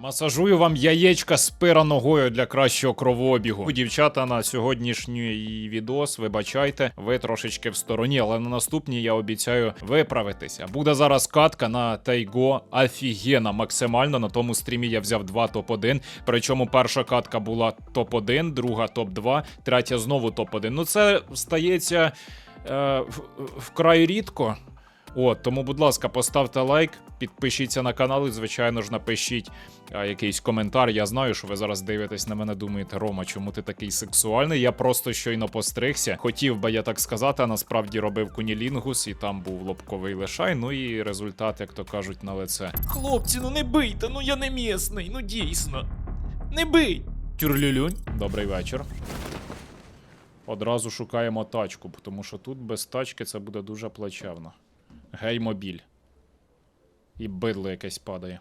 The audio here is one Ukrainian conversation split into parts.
Масажую вам яєчка з пира ногою для кращого кровообігу. Дівчата на сьогоднішній відос, вибачайте, ви трошечки в стороні, але на наступній я обіцяю виправитися. Буде зараз катка на Тайго офігена максимально. На тому стрімі я взяв два топ-1. Причому перша катка була топ-1, друга топ-2, третя знову топ-1. Ну це стається е, вкрай рідко. От, тому, будь ласка, поставте лайк, підпишіться на канал і, звичайно ж, напишіть а, якийсь коментар. Я знаю, що ви зараз дивитесь на мене, думаєте, Рома, чому ти такий сексуальний? Я просто щойно постригся. Хотів би я так сказати, а насправді робив кунілінгус, і там був лобковий лишай. Ну і результат, як то кажуть, на лице. Хлопці, ну не бийте, ну я не місний, ну дійсно. Не бий. Тюрлюлюнь. Добрий вечір. Одразу шукаємо тачку, тому що тут без тачки це буде дуже плачевно. Гей, мобіль. І бидло якесь падає.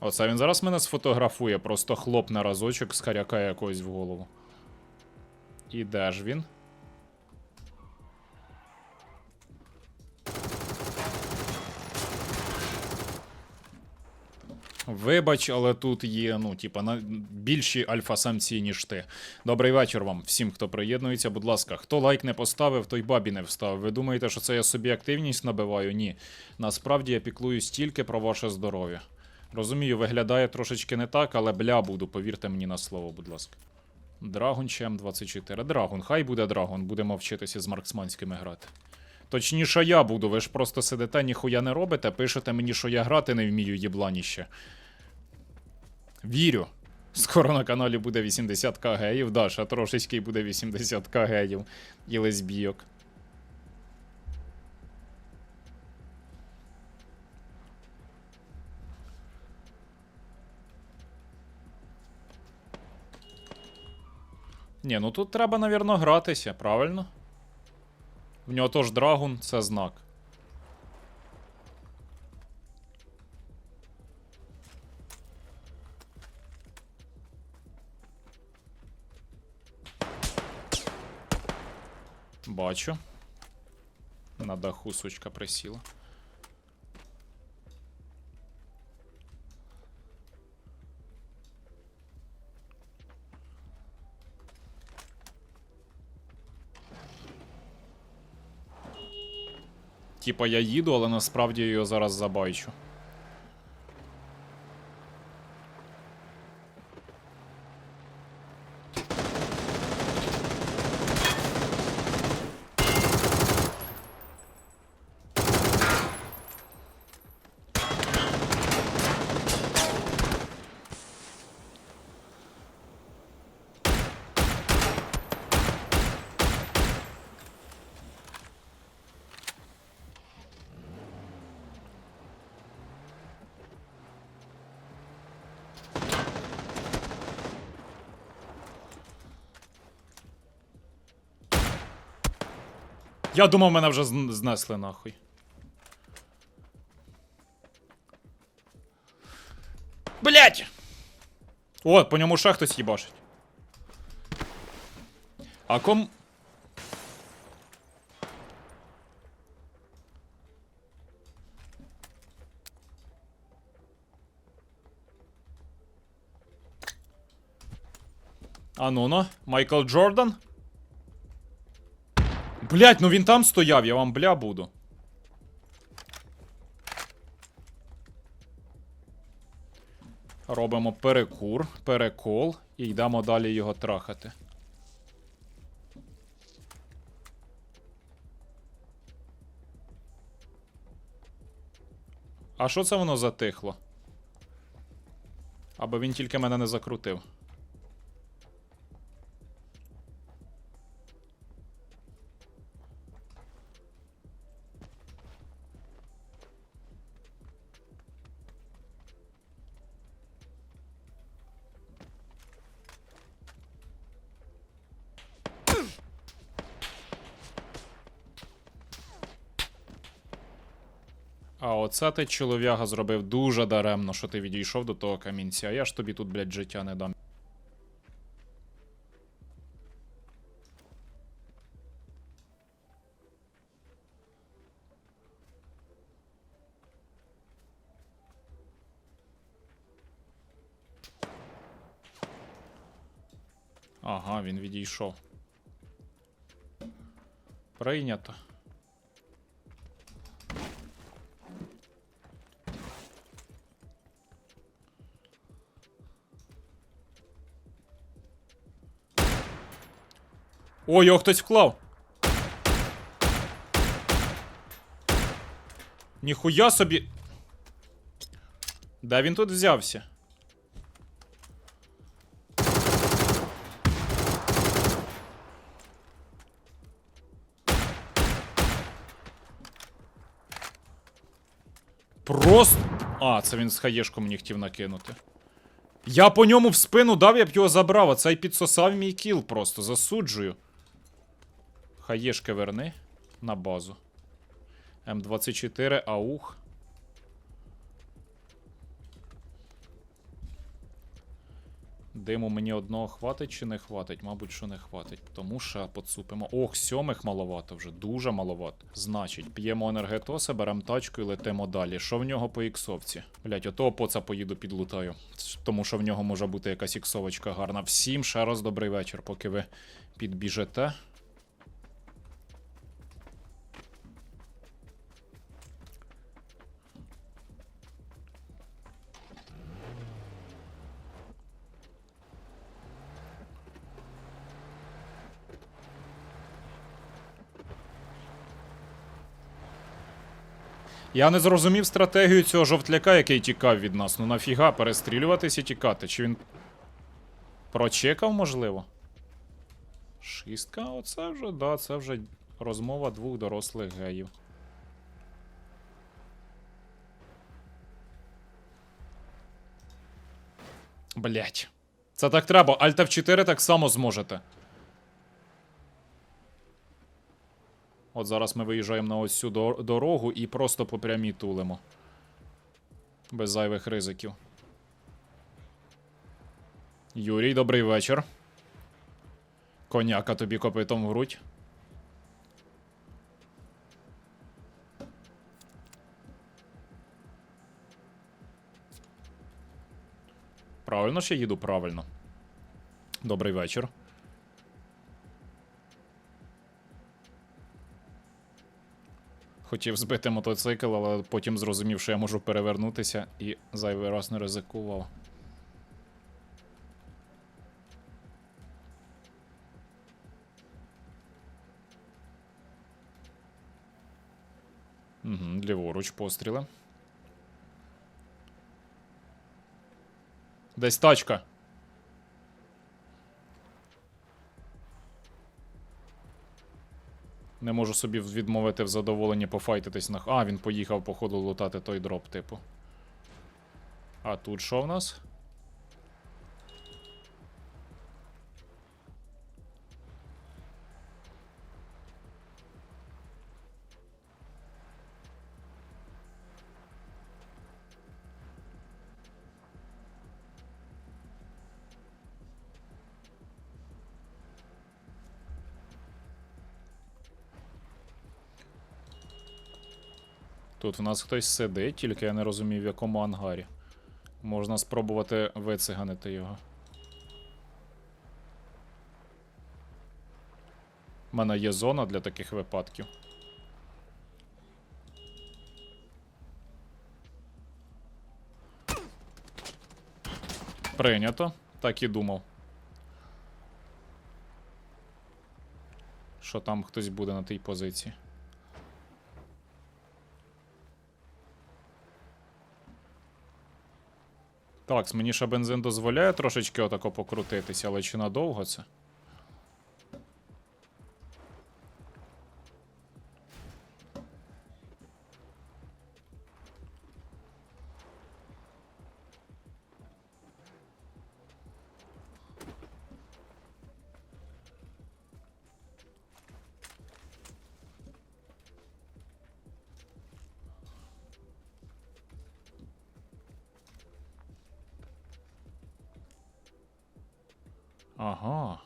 Оце він зараз мене сфотографує, просто хлопне разочок з харяка якогось в голову. І де ж він? Вибач, але тут є, ну, типа, на більші альфа-самці, ніж ти. Добрий вечір вам, всім, хто приєднується. Будь ласка, хто лайк не поставив, той бабі не вставив. Ви думаєте, що це я собі активність набиваю? Ні. Насправді я піклуюсь тільки про ваше здоров'я. Розумію, виглядає трошечки не так, але бля буду, повірте мені на слово, будь ласка. Драгон чем 24. Драгон, хай буде драгон, будемо вчитися з марксманськими грати. Точніше, я буду, ви ж просто сидите, ніхуя не робите, пишете мені, що я грати не вмію, єбланіще. Вірю. Скоро на каналі буде 80к геїв, да, ще трошечки буде 80к геїв і лесбійок. Ні, ну тут треба, навірно, гратися, правильно? В нього теж драгун, це знак. Бачу. На даху сучка присіла. Типа я їду, але насправді я його зараз забайчу. Я думав, мене вже знесли нахуй. Блять! О, по ньому ще хтось їбашить. А ком. А ну ну, Майкл Джордан? Блять, ну він там стояв, я вам бля буду. Робимо перекур, перекол і йдемо далі його трахати. А що це воно затихло? Аби він тільки мене не закрутив. А оце ти чолов'яга зробив дуже даремно, що ти відійшов до того камінця. А я ж тобі тут, блядь, життя не дам. Ага, він відійшов. Прийнято. Ой, його хтось вклав. Ніхуя собі. Де він тут взявся? Просто. А, це він з хаєшку мені хотів накинути. Я по ньому в спину дав, я б його забрав, а цей підсосав мій кіл просто, засуджую. Хаєшки верни на базу. М24, аух. Диму мені одного хватить чи не хватить? Мабуть, що не хватить. Тому що поцупимо. Ох, сьомих маловато вже, дуже маловато. Значить, п'ємо енергетоса, беремо тачку і летимо далі. Що в нього по іксовці? Блять, отого поца поїду підлутаю. Тому що в нього може бути якась іксовочка гарна. Всім ще раз добрий вечір, поки ви підбіжете. Я не зрозумів стратегію цього жовтляка, який тікав від нас. Ну нафіга перестрілюватись і тікати? Чи він прочекав, можливо? Шістка, оце вже, да, це вже розмова двох дорослих геїв. Блять. Це так треба. Alt F4 так само зможете. От зараз ми виїжджаємо на ось цю дорогу і просто по прямій тулимо. Без зайвих ризиків. Юрій, добрий вечір. Коняка тобі копитом в грудь. Правильно я їду правильно. Добрий вечір. Хотів збити мотоцикл, але потім зрозумів, що я можу перевернутися і зайвий раз не ризикував. Угу, ліворуч постріли. Десь тачка. Не можу собі відмовити в задоволенні пофайтитись на. А, він поїхав, походу, лутати той дроп, типу. А тут що в нас? Тут в нас хтось сидить, тільки я не розумів, в якому ангарі. Можна спробувати вициганити його. У мене є зона для таких випадків. Прийнято. Так і думав. Що там хтось буде на тій позиції. Так, мені ще бензин дозволяє трошечки отако покрутитися, але чи надовго це? Ага.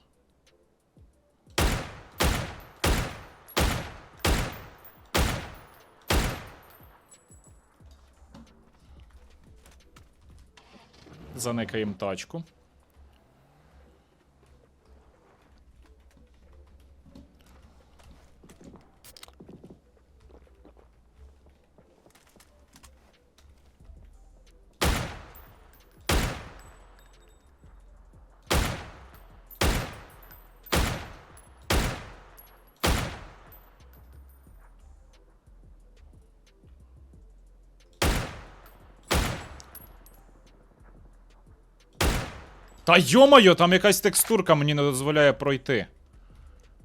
Заникаємо тачку. Та йомайо, там якась текстурка мені не дозволяє пройти.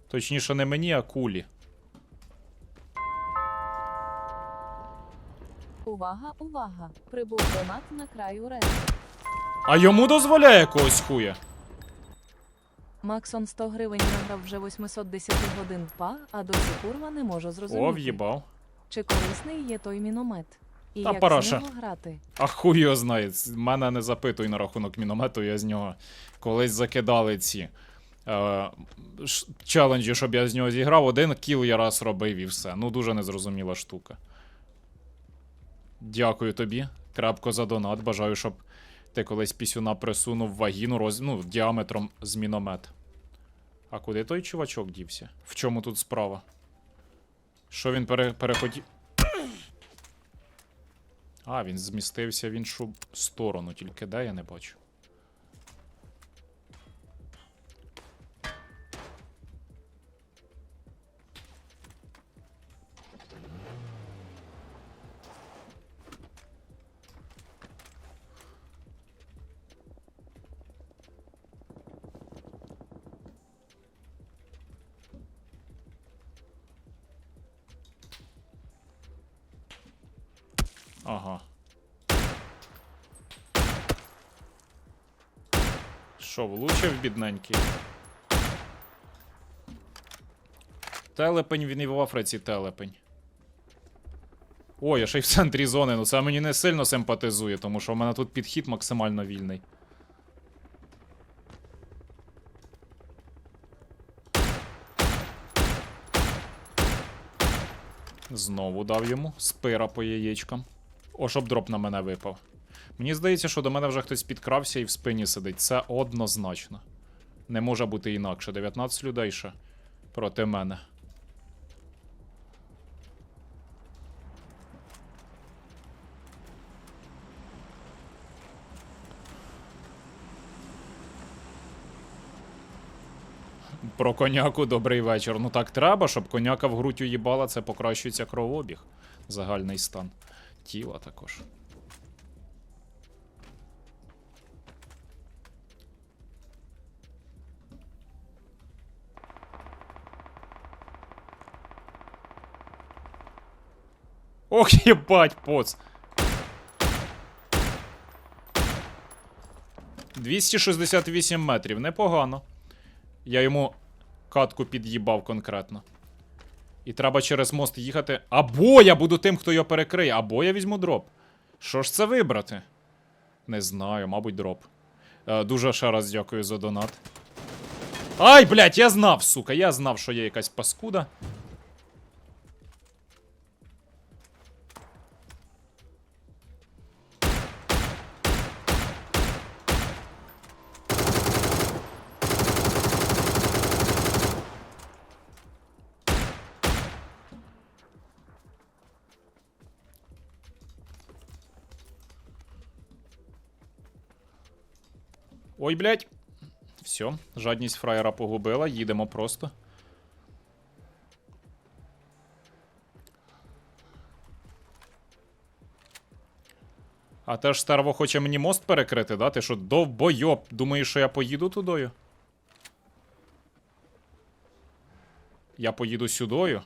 Точніше, не мені, а кулі. Увага, увага! Прибув донат на краю рейсу. А йому дозволяє когось хуя. Максон 100 гривень награв вже 810 годин ПА, а досі курва не можу зрозуміти. О, в'їбав. Чи корисний є той міномет? І Та як параша. з нього грати? А хуй його знає. Мене не запитуй на рахунок міномету, я з нього колись закидали ці е, ш- челенджі, щоб я з нього зіграв. Один кіл я раз робив і все. Ну, дуже незрозуміла штука. Дякую тобі. Крапко за донат. Бажаю, щоб ти колись пісюна присунув вагіну роз... ну, діаметром з міномет. А куди той чувачок дівся? В чому тут справа? Що він пере... перехотів. А, він змістився в іншу сторону, тільки де я не бачу. Що, влучив бідненький? Телепень, він і в Африці телепень. О, я ще й в центрі зони, ну це мені не сильно симпатизує, тому що в мене тут підхід максимально вільний. Знову дав йому спира по яєчкам. О, щоб дроп на мене випав. Мені здається, що до мене вже хтось підкрався і в спині сидить. Це однозначно. Не може бути інакше. 19 людей ще проти мене. Про коняку добрий вечір. Ну так треба, щоб коняка в грудь уїбала, це покращується кровообіг. Загальний стан. Тіла також. Ох, єбать, поц. 268 метрів, непогано. Я йому катку під'їбав конкретно. І треба через мост їхати. Або я буду тим, хто його перекриє, або я візьму дроп. Що ж це вибрати? Не знаю, мабуть, дроп. Е, дуже ще раз дякую за донат. Ай, блядь, я знав, сука, я знав, що є якась паскуда. Ой, блядь. Все, жадність фраєра погубила, їдемо просто. А теж стерво хоче мені мост перекрити, да? Ти що, довбойоб, думаєш, що я поїду тудою? Я поїду сюдою.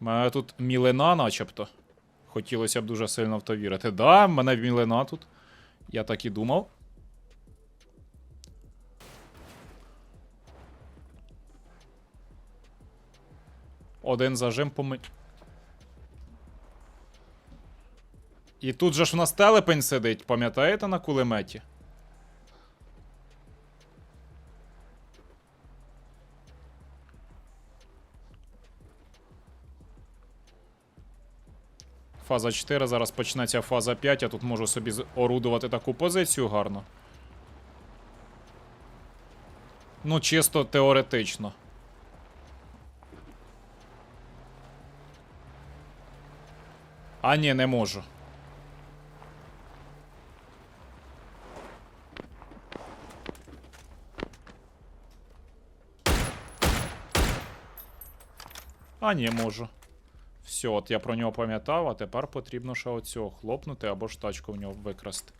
Мене тут мілина, начебто. Хотілося б дуже сильно в то вірити. Да, в мене мілина тут. Я так і думав. Один зажим по ми... І тут же ж у нас телепень сидить, пам'ятаєте на кулеметі? Фаза 4, зараз почнеться фаза 5, я тут можу собі орудувати таку позицію гарно. Ну, чисто теоретично. А ні, не можу. А ні, можу. Все, от я про нього пам'ятав, а тепер потрібно ще оцього хлопнути або ж тачку в нього викрасти.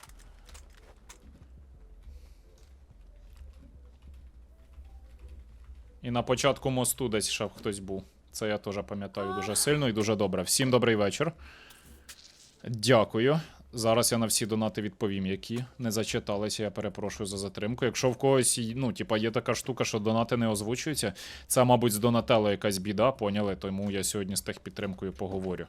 І на початку мосту десь ще хтось був. Це я теж пам'ятаю дуже сильно і дуже добре. Всім добрий вечір. Дякую. Зараз я на всі донати відповім, які не зачиталися. Я перепрошую за затримку. Якщо в когось, ну, типа, є така штука, що донати не озвучуються, це, мабуть, з Донателло якась біда, поняли? Тому я сьогодні з техпідтримкою поговорю.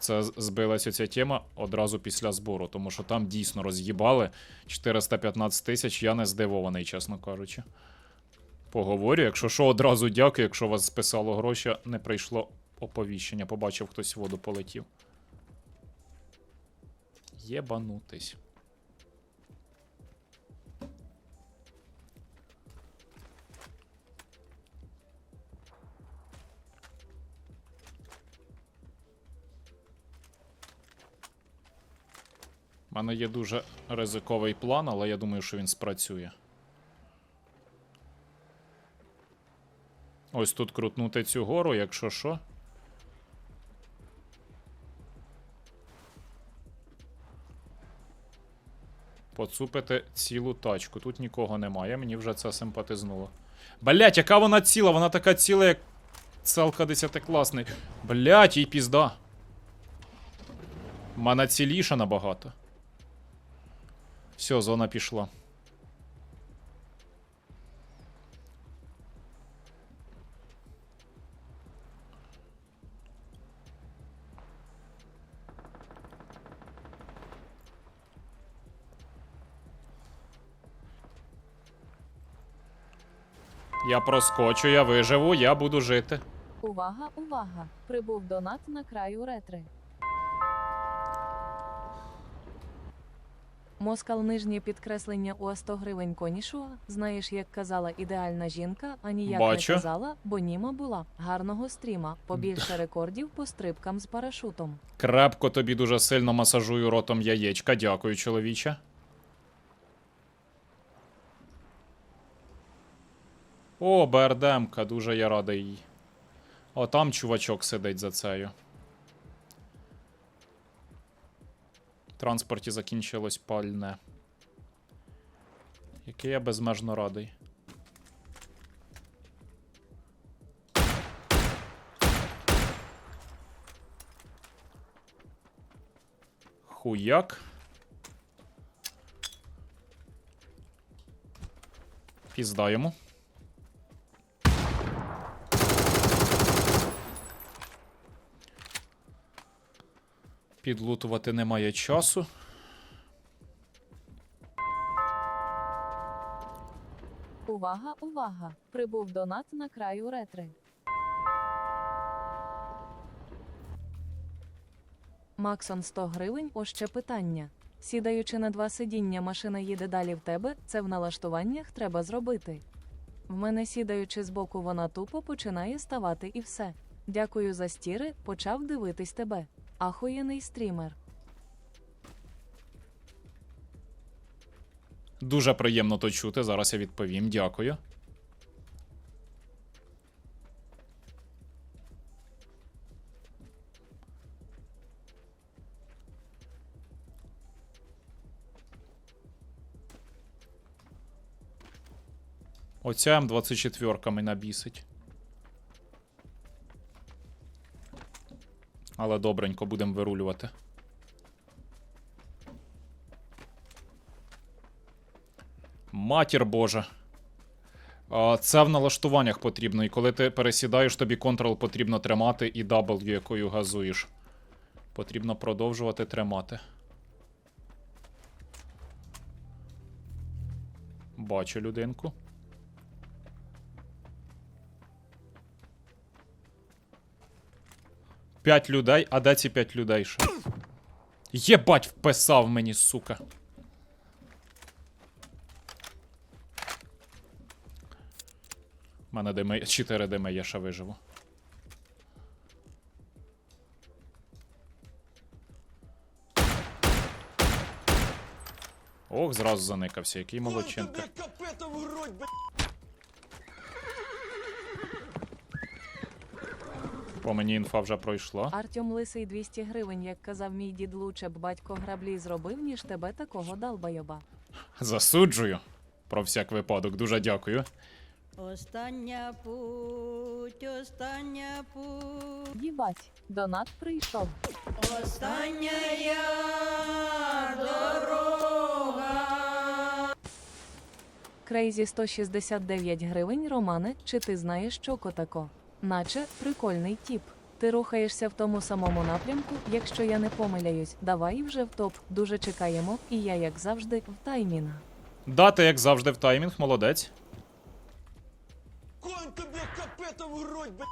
Це збилася ця тема одразу після збору, тому що там дійсно роз'їбали 415 тисяч, я не здивований, чесно кажучи. Поговорю. Якщо що, одразу дякую. Якщо вас списало гроші, не прийшло оповіщення. Побачив, хтось воду полетів. Єбанутись. У мене є дуже ризиковий план, але я думаю, що він спрацює. Ось тут крутнути цю гору, якщо що. Поцупити цілу тачку. Тут нікого немає, мені вже це симпатизнуло. Блять, яка вона ціла? Вона така ціла, як целка десятикласний. Блять, їй пізда. Вона ціліша набагато. Все, зона пішла. Я проскочу, я виживу, я буду жити. Увага, увага! Прибув донат на краю ретри. Москал нижнє підкреслення у 100 гривень конішуа. Знаєш, як казала ідеальна жінка, а ніяк Бачу. не казала, бо німа була. Гарного стріма, побільше рекордів по стрибкам з парашутом. Крепко тобі дуже сильно масажую ротом яєчка. Дякую, чоловіче. О, БРДМка, дуже я радий. О, там чувачок сидить за цею. Транспорті закінчилось пальне. Який я безмежно радий. Хуяк. Пізда йому. Підлутувати немає часу. Увага, увага! Прибув донат на краю ретри. Максон 100 гривень. Ось ще питання. Сідаючи на два сидіння, машина їде далі в тебе. Це в налаштуваннях треба зробити. В мене сідаючи збоку, вона тупо починає ставати і все. Дякую за стіри, почав дивитись тебе. Ахуєний стрімер. Дуже приємно то чути. Зараз я відповім. Дякую. Оця М24 мене бісить. Але добренько будемо вирулювати. Матір Божа. Це в налаштуваннях потрібно, і коли ти пересідаєш, тобі Ctrl потрібно тримати і W, якою газуєш. Потрібно продовжувати тримати. Бачу людинку. П'ять людей, а де ці п'ять людей ще? Єбать, вписав мені, сука. У мене дими, 4 дими, я ще виживу. Ох, зразу заникався, який молодчинка. По мені інфа вже пройшла. Артем Лисий 200 гривень, як казав мій дід лучше б батько граблі зробив, ніж тебе такого далбайоба. Засуджую. Про всяк випадок, дуже дякую. Остання путь, остання путь, Їбать, донат прийшов. остання я дорога. Крейзі 169 гривень, Романе, чи ти знаєш що котако? Наче прикольний тіп. Ти рухаєшся в тому самому напрямку, якщо я не помиляюсь. Давай вже в топ. Дуже чекаємо, і я, як завжди, в таймінг. Дати, як завжди, в таймінг, молодець. Конь тобі капета в грудь, б***ь!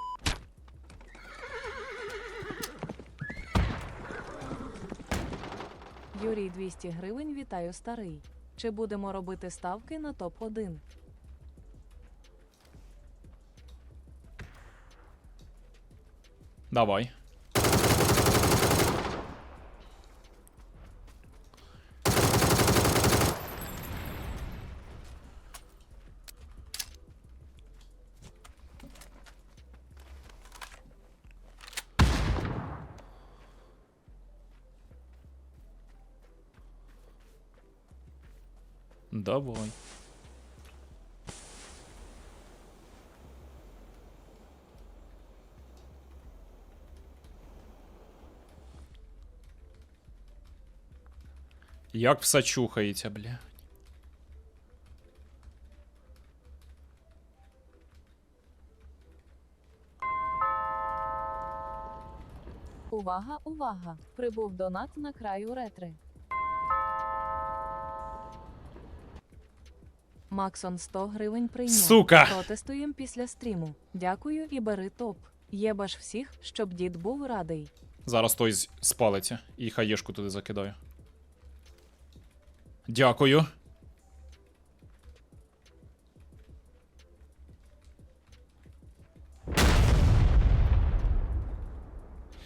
Юрій 200 гривень, вітаю старий. Чи будемо робити ставки на топ 1 Давай. Давай. Як все чухається, бля. Увага, увага! Прибув донат на краю ретри. Максон 100 гривень прийняв. Сука! Протестуєм після стріму. Дякую і бери топ. Єбаш всіх, щоб дід був радий. Зараз той спалиться і хаєшку туди закидаю. Дякую.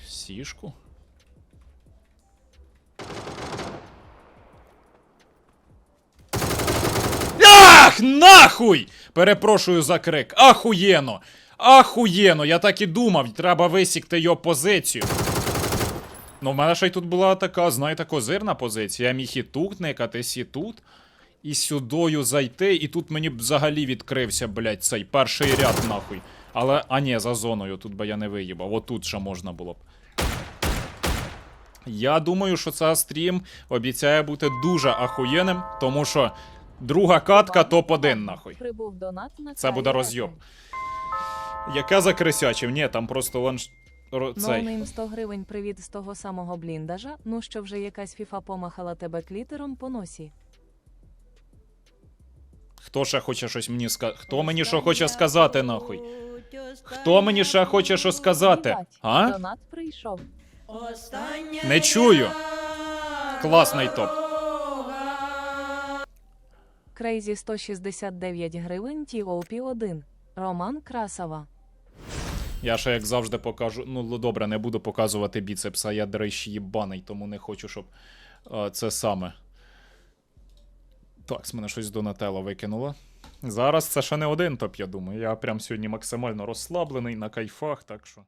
Сішку. Ах, нахуй! Перепрошую за крик. Ахуєно! Ахуєно! Я так і думав, треба висікти його позицію. Ну, в мене ще й тут була така, знаєте, козирна позиція. Я міг і тут никатись, і тут. І сюдою зайти, і тут мені б взагалі відкрився, блядь, цей перший ряд, нахуй. Але, а ні, за зоною, тут би я не виїбав. Отут ще можна було б. Я думаю, що цей стрім обіцяє бути дуже ахуєнним, тому що друга катка топ-1, нахуй. Це буде ретри. розйоб. Яке закрисячив? Ні, там просто ланш... ро- Цей. Ноунейм 100 гривень привіт з того самого бліндажа. Ну що вже якась фіфа помахала тебе клітером по носі. Хто ще хоче щось мені сказати? Хто мені що хоче сказати, нахуй? Хто мені ще хоче що сказати? Їбать, А? Донат прийшов. Не чую. Класний топ. Крейзі 169 гривень, TOP 1. Роман Красава. Я ще як завжди покажу. Ну, добре, не буду показувати біцепса, я до речі, їбаний, тому не хочу, щоб е, це саме. Так, з мене щось Донателло викинуло. Зараз це ще не один топ, я думаю. Я прям сьогодні максимально розслаблений на кайфах, так що.